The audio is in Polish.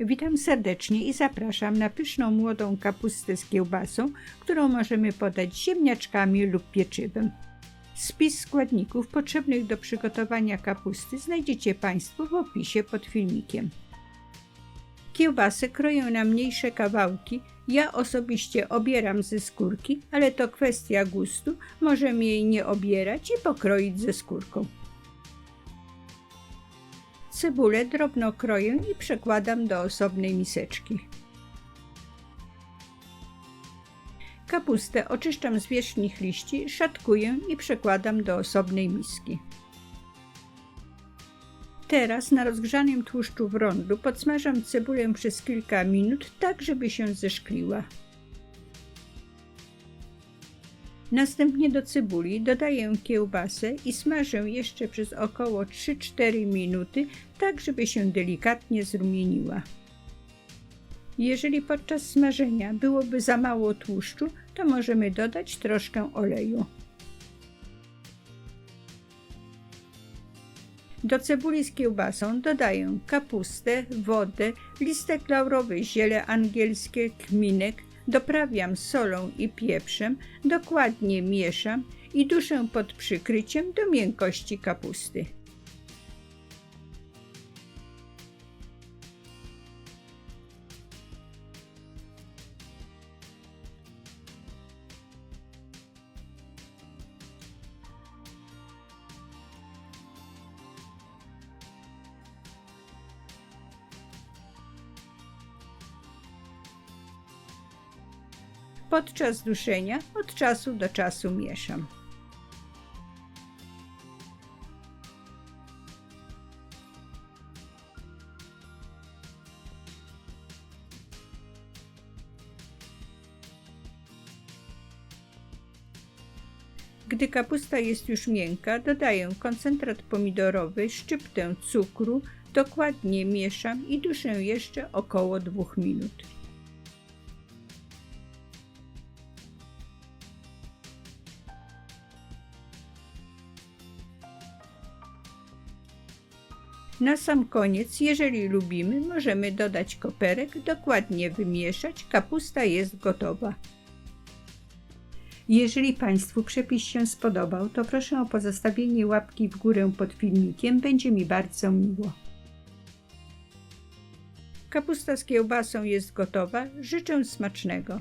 Witam serdecznie i zapraszam na pyszną młodą kapustę z kiełbasą, którą możemy podać ziemniaczkami lub pieczywem. Spis składników potrzebnych do przygotowania kapusty znajdziecie Państwo w opisie pod filmikiem. Kiełbasę kroję na mniejsze kawałki. Ja osobiście obieram ze skórki, ale to kwestia gustu. Możemy jej nie obierać i pokroić ze skórką. Cebulę drobno kroję i przekładam do osobnej miseczki. Kapustę oczyszczam z wierzchnich liści, szatkuję i przekładam do osobnej miski. Teraz na rozgrzanym tłuszczu w rondu podsmażam cebulę przez kilka minut, tak żeby się zeszkliła. Następnie do cebuli dodaję kiełbasę i smażę jeszcze przez około 3-4 minuty, tak żeby się delikatnie zrumieniła. Jeżeli podczas smażenia byłoby za mało tłuszczu, to możemy dodać troszkę oleju. Do cebuli z kiełbasą dodaję kapustę, wodę, listek laurowy, ziele angielskie, kminek, doprawiam solą i pieprzem, dokładnie mieszam i duszę pod przykryciem do miękkości kapusty. Podczas duszenia od czasu do czasu mieszam. Gdy kapusta jest już miękka, dodaję koncentrat pomidorowy, szczyptę cukru, dokładnie mieszam i duszę jeszcze około 2 minut. Na sam koniec, jeżeli lubimy, możemy dodać koperek, dokładnie wymieszać. Kapusta jest gotowa. Jeżeli Państwu przepis się spodobał, to proszę o pozostawienie łapki w górę pod filmikiem, będzie mi bardzo miło. Kapusta z kiełbasą jest gotowa. Życzę smacznego.